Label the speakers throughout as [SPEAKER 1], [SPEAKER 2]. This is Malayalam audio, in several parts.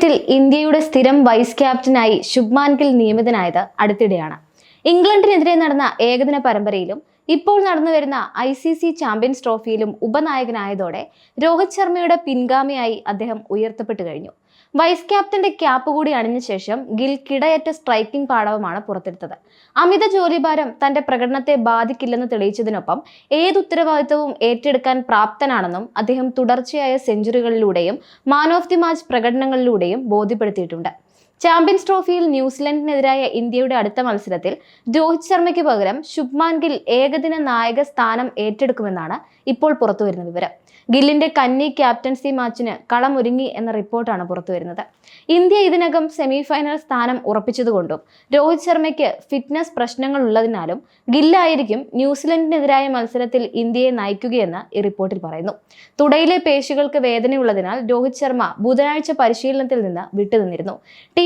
[SPEAKER 1] ക്രിക്കറ്റിൽ ഇന്ത്യയുടെ സ്ഥിരം വൈസ് ക്യാപ്റ്റനായി ശുഭ്മാൻ ഗിൽ നിയമിതനായത് അടുത്തിടെയാണ്. ഇംഗ്ലണ്ടിനെതിരെ നടന്ന ഏകദിന പരമ്പരയിലും ഇപ്പോൾ നടന്നുവരുന്ന ഐ സി സി ചാമ്പ്യൻസ് ട്രോഫിയിലും ഉപനായകനായതോടെ രോഹിത് ശർമ്മയുടെ പിൻഗാമിയായി അദ്ദേഹം ഉയർത്തപ്പെട്ടു കഴിഞ്ഞു. വൈസ് ക്യാപ്റ്റന്റെ ക്യാപ്പ് കൂടി അണിഞ്ഞ ശേഷം ഗിൽ കിടയറ്റ സ്ട്രൈക്കിംഗ് പാടവമാണ് പുറത്തെടുത്തത്. അമിത ജോലിഭാരം തന്റെ പ്രകടനത്തെ ബാധിക്കില്ലെന്ന് തെളിയിച്ചതിനൊപ്പം ഏത് ഉത്തരവാദിത്തവും ഏറ്റെടുക്കാൻ പ്രാപ്തനാണെന്നും അദ്ദേഹം തുടർച്ചയായ സെഞ്ചുറികളിലൂടെയും മാൻ ഓഫ് ദി മാച്ച് പ്രകടനങ്ങളിലൂടെയും ബോധ്യപ്പെടുത്തിയിട്ടുണ്ട്. ചാമ്പ്യൻസ് ട്രോഫിയിൽ ന്യൂസിലൻഡിനെതിരായ ഇന്ത്യയുടെ അടുത്ത മത്സരത്തിൽ രോഹിത് ശർമ്മയ്ക്ക് പകരം ശുഭ്മാൻ ഗിൽ ഏകദിന നായക സ്ഥാനം ഏറ്റെടുക്കുമെന്നാണ് ഇപ്പോൾ പുറത്തുവരുന്ന വിവരം. ഗില്ലിന്റെ കന്നി ക്യാപ്റ്റൻസി മാച്ചിന് കളമൊരുങ്ങി എന്ന റിപ്പോർട്ടാണ് പുറത്തുവരുന്നത്. ഇന്ത്യ ഇതിനകം സെമി ഫൈനൽ സ്ഥാനം ഉറപ്പിച്ചതുകൊണ്ടും രോഹിത് ശർമ്മയ്ക്ക് ഫിറ്റ്നസ് പ്രശ്നങ്ങൾ ഉള്ളതിനാലും ഗില്ലായിരിക്കും ന്യൂസിലൻഡിനെതിരായ മത്സരത്തിൽ ഇന്ത്യയെ നയിക്കുകയെന്ന് ഈ റിപ്പോർട്ടിൽ പറയുന്നു. തുടയിലെ പേശികൾക്ക് വേദനയുള്ളതിനാൽ രോഹിത് ശർമ്മ ബുധനാഴ്ച പരിശീലനത്തിൽ നിന്ന് വിട്ടുനിന്നിരുന്നു.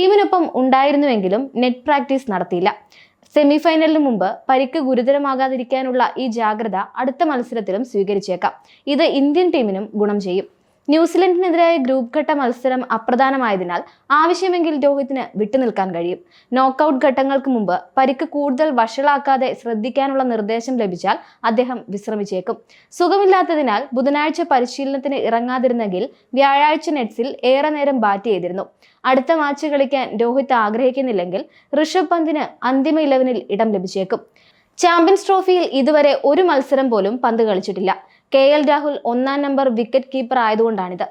[SPEAKER 1] ടീമിനൊപ്പം ഉണ്ടായിരുന്നുവെങ്കിലും നെറ്റ് പ്രാക്ടീസ് നടത്തിയില്ല. സെമിഫൈനലിന് മുമ്പ് പരിക്ക് ഗുരുതരമാകാതിരിക്കാനുള്ള ഈ ജാഗ്രത അടുത്ത മത്സരത്തിലും സ്വീകരിച്ചേക്കാം. ഇത് ഇന്ത്യൻ ടീമിനും ഗുണം ചെയ്യും. ന്യൂസിലൻഡിനെതിരായ ഗ്രൂപ്പ് ഘട്ട മത്സരം അപ്രധാനമായതിനാൽ ആവശ്യമെങ്കിൽ രോഹിത്തിന് വിട്ടുനിൽക്കാൻ കഴിയും. നോക്കൌട്ട് ഘട്ടങ്ങൾക്ക് മുമ്പ് പരിക്ക് കൂടുതൽ വഷളാക്കാതെ ശ്രദ്ധിക്കാനുള്ള നിർദ്ദേശം ലഭിച്ചാൽ അദ്ദേഹം വിശ്രമിച്ചേക്കും. സുഖമില്ലാത്തതിനാൽ ബുധനാഴ്ച പരിശീലനത്തിന് ഇറങ്ങാതിരുന്നെങ്കിൽ വ്യാഴാഴ്ച നെറ്റ്സിൽ ഏറെ നേരം ബാറ്റ് ചെയ്തിരുന്നു. അടുത്ത മാച്ച് കളിക്കാൻ രോഹിത് ആഗ്രഹിക്കുന്നില്ലെങ്കിൽ ഋഷഭ് പന്തിന് അന്തിമ ഇലവനിൽ ഇടം ലഭിച്ചേക്കും. ചാമ്പ്യൻസ് ട്രോഫിയിൽ ഇതുവരെ ഒരു മത്സരം പോലും പന്ത് കളിച്ചിട്ടില്ല. കെ എൽ രാഹുൽ ഒന്നാം നമ്പർ വിക്കറ്റ് കീപ്പർ ആയതുകൊണ്ടാണിത്.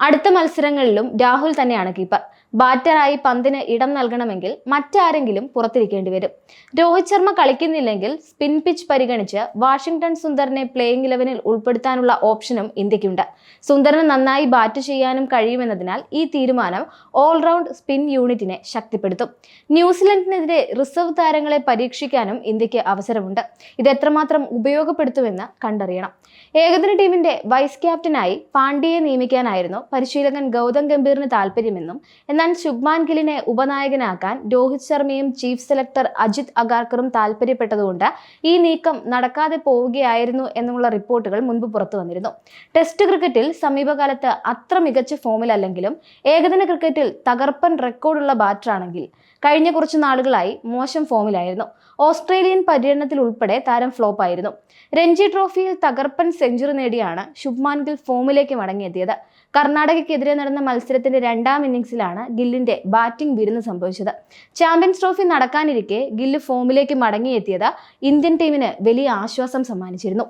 [SPEAKER 1] അടുത്ത മത്സരങ്ങളിലും രാഹുൽ തന്നെയാണ് കീപ്പർ ബാറ്ററായി പന്തിന് ഇടം നൽകണമെങ്കിൽ മറ്റാരെങ്കിലും പുറത്തിരിക്കേണ്ടി വരും. രോഹിത് ശർമ്മ കളിക്കുന്നില്ലെങ്കിൽ സ്പിൻ പിച്ച് പരിഗണിച്ച് വാഷിംഗ്ടൺ സുന്ദറിനെ പ്ലേയിങ് ഇലവനിൽ ഉൾപ്പെടുത്താനുള്ള ഓപ്ഷനും ഇന്ത്യക്കുണ്ട്. സുന്ദറിന് നന്നായി ബാറ്റ് ചെയ്യാനും കഴിയുമെന്നതിനാൽ ഈ തീരുമാനം ഓൾറൗണ്ട് സ്പിൻ യൂണിറ്റിനെ ശക്തിപ്പെടുത്തും. ന്യൂസിലൻഡിനെതിരെ റിസർവ് താരങ്ങളെ പരീക്ഷിക്കാനും ഇന്ത്യയ്ക്ക് അവസരമുണ്ട്. ഇത് എത്രമാത്രം ഉപയോഗപ്പെടുത്തുമെന്ന് കണ്ടറിയണം. ഏകദിന ടീമിന്റെ വൈസ് ക്യാപ്റ്റനായി പാണ്ഡ്യയെ നിയമിക്കാനായിരുന്നു പരിശീലകൻ ഗൗതം ഗംഭീറിന് താല്പര്യമെന്നും എന്നാൽ ശുഭ്മാൻ ഗില്ലിനെ ഉപനായകനാക്കാൻ രോഹിത് ശർമ്മയും ചീഫ് സെലക്ടർ അജിത് അഗാർക്കറും താല്പര്യപ്പെട്ടതുകൊണ്ട് ഈ നീക്കം നടക്കാതെ പോവുകയായിരുന്നു എന്നുള്ള റിപ്പോർട്ടുകൾ മുൻപ് പുറത്തു വന്നിരുന്നു. ടെസ്റ്റ് ക്രിക്കറ്റിൽ സമീപകാലത്ത് അത്ര മികച്ച ഫോമിലല്ലെങ്കിലും ഏകദിന ക്രിക്കറ്റിൽ തകർപ്പൻ റെക്കോർഡുള്ള ബാറ്ററാണെങ്കിൽ കഴിഞ്ഞ കുറച്ച് നാളുകളായി മോശം ഫോമിലായിരുന്നു. ഓസ്ട്രേലിയൻ പര്യടനത്തിൽ ഉൾപ്പെടെ താരം ഫ്ലോപ്പ് ആയിരുന്നു രഞ്ജി ട്രോഫിയിൽ തകർപ്പൻ സെഞ്ചുറി നേടിയാണ് ശുഭ്മാൻ ഗിൽ ഫോമിലേക്ക് മടങ്ങിയെത്തിയത്. കർണാടകയ്ക്കെതിരെ നടന്ന മത്സരത്തിന്റെ രണ്ടാം ഇന്നിംഗ്സിലാണ് ഗില്ലിന്റെ ബാറ്റിംഗ് വിരുന്ന് സംഭവിച്ചത്. ചാമ്പ്യൻസ് ട്രോഫി നടക്കാനിരിക്കെ ഗില്ല് ഫോമിലേക്ക് മടങ്ങിയെത്തിയത് ഇന്ത്യൻ ടീമിന് വലിയ ആശ്വാസം സമ്മാനിച്ചിരുന്നു.